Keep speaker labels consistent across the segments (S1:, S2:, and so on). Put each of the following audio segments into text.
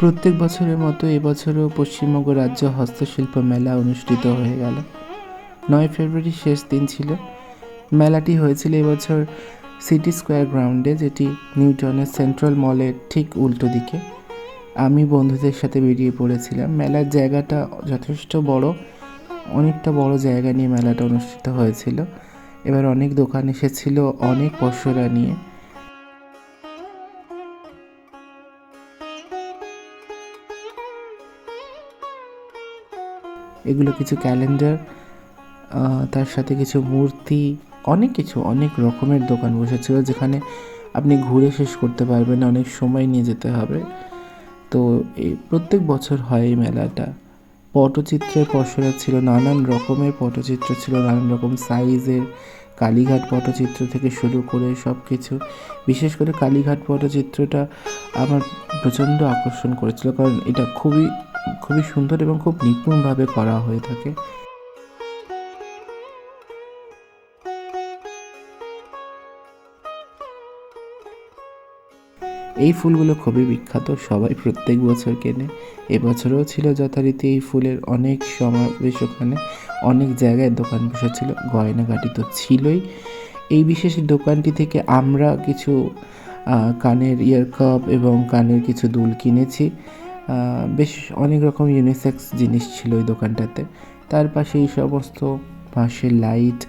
S1: প্রত্যেক বছরের মতো এবছরও পশ্চিমবঙ্গ রাজ্য হস্তশিল্প মেলা অনুষ্ঠিত হয়ে গেল। নয় ফেব্রুয়ারি শেষ দিন ছিল। মেলাটি হয়েছিল এবছর সিটি স্কোয়ার গ্রাউন্ডে, যেটি নিউটনের সেন্ট্রাল মলের ঠিক উল্টো দিকে। আমি বন্ধুদের সাথে বেরিয়ে পড়েছিলাম। মেলার জায়গাটা যথেষ্ট বড়, অনেকটা বড় জায়গা নিয়ে মেলাটা অনুষ্ঠিত হয়েছিল। এবার অনেক দোকান এসেছিল, অনেক পশরা নিয়ে। এগুলো কিছু ক্যালেন্ডার তার সাথে কিছু মূর্তি, অনেক কিছু, অনেক রকমের দোকান বসেছিল যেখানে আপনি ঘুরে শেষ করতে পারবেন, অনেক সময় নিয়ে যেতে হবে। তো এই প্রত্যেক বছর হয় এই মেলাটা। পটচিত্রের পসরা ছিল, নানান রকমের পটচিত্র ছিল, নানান রকম সাইজের কালীঘাট পটচিত্র থেকে শুরু করে সব কিছু বিশেষ করে কালীঘাট পটচিত্রটা আমার প্রচণ্ড আকর্ষণ করেছিল, কারণ এটা খুবই খুবই সুন্দর এবং খুব নিপুণভাবে করা হয়ে থাকে। এই ফুলগুলো খুবই বিখ্যাত, সবাই প্রত্যেক বছর কেনে। এবছরও ছিল যথারীতি এই ফুলের অনেক সমাবেশ ওখানে, অনেক জায়গায় দোকান বসেছিল, গয়নাগাটি তো ছিলই। এই বিশেষ দোকানটি থেকে আমরা কিছু কানের ইয়ার কাপ এবং কানের কিছু দুল কিনেছি। বেশ অনেক রকম ইউনিসেক্স জিনিস ছিল ওই দোকানটাতে। তার পাশে এই সমস্ত বাঁশের লাইট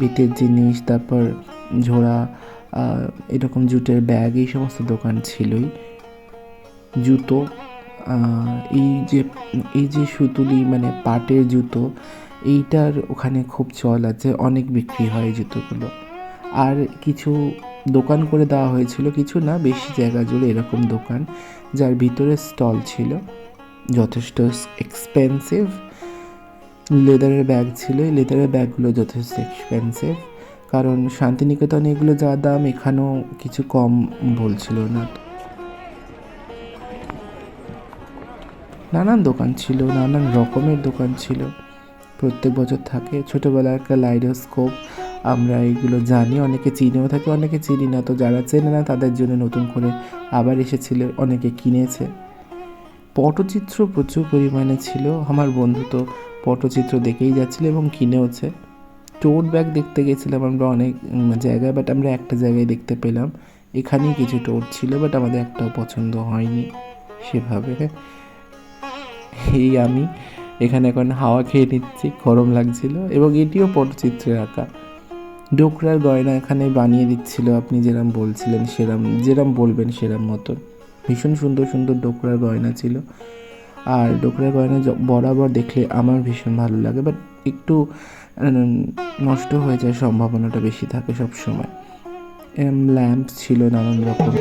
S1: বেতের জিনিস, তারপর ঝোড়া এরকম জুটের ব্যাগ এই সমস্ত দোকান ছিলই। জুতো এই যে এই যে সুতুলি মানে পাটের জুতো, এইটার ওখানে খুব চল আছে, অনেক বিক্রি হয় জুতোগুলো। আর কিছু দোকান করে দেওয়া হয়েছিল, কিছু না, বেশি জায়গা জুড়ে এরকম দোকান যার ভিতরে স্টল ছিল। যথেষ্ট এক্সপেন্সিভ লেদারের ব্যাগ ছিল লেদারের ব্যাগগুলো যথেষ্ট এক্সপেন্সিভ কারণ শান্তিনিকেতনে এগুলো যা দাম, এখানেও কিছু কম বলছিল না। নানান দোকান ছিল, নানান রকমের দোকান ছিল। প্রত্যেক বছর থাকে। ছোটোবেলার একটা লাইডোস্কোপ আমরা এগুলো জানি, অনেকে চিনেও থাকে, অনেকে চিনি না। তো যারা চেনে না, তাদের জন্য নতুন করে আবার এসেছিল, অনেকে কিনেছে। পটচিত্র প্রচুর পরিমাণে ছিল। আমার বন্ধু তো পটচিত্র দেখেই যাচ্ছিল এবং কিনেওছে। টোট ব্যাগ দেখতে গেছিলাম আমরা অনেক জায়গায় বাট আমরা একটা জায়গায় দেখতে পেলাম। এখানেই কিছু টোট ছিল বাট আমাদের একটাও পছন্দ হয়নি সেভাবে। এই আমি এখানে এখন হাওয়া খেয়ে নিচ্ছি, গরম লাগছিল এবং এটিও পটচিত্রে আঁকা ডোকরার গয়না এখানে বানিয়ে দিচ্ছিল, আপনি যেরম বলছিলেন সেরম, যেরম বলবেন সেরম মতন। ভীষণ সুন্দর সুন্দর ডোকরার গয়না ছিল। আর ডোকরার গয়না বরাবর দেখলে আমার ভীষণ ভালো লাগে বাট একটু নষ্ট হয়ে যায় সম্ভাবনাটা বেশি থাকে সব সময় ল্যাম্প ছিল নানান রকম।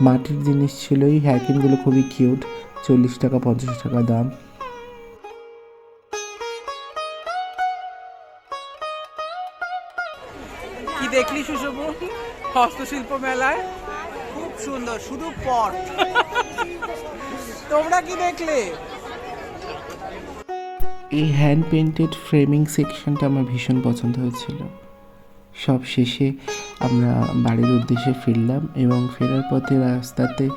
S1: মাটির জিনিস ছিল এই খুবই কিউট চল্লিশ টাকা পঞ্চাশ টাকা দাম।
S2: কি দেখলি সুশোভ হস্তশিল্প মেলায়? খুব সুন্দর শুধু পট। তোমরা কি দেখলে?
S1: এই হ্যান্ড পেন্টেড ফ্রেমিং সেকশনটা আমার ভীষণ পছন্দ হয়েছিল। সব শেষে আমরা বাড়ির উদ্দেশ্যে ফিরলাম এবং ফেরার পথে রাস্তাতে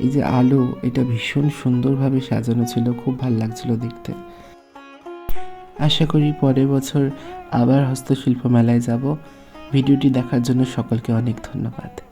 S1: এই যে আলো, এটা ভীষণ সুন্দরভাবে সাজানো ছিল, খুব ভালো লাগছিল দেখতে। আশা করি পরের বছর আবার হস্তশিল্প মেলায় যাব। ভিডিওটি দেখার জন্য সকলকে অনেক ধন্যবাদ।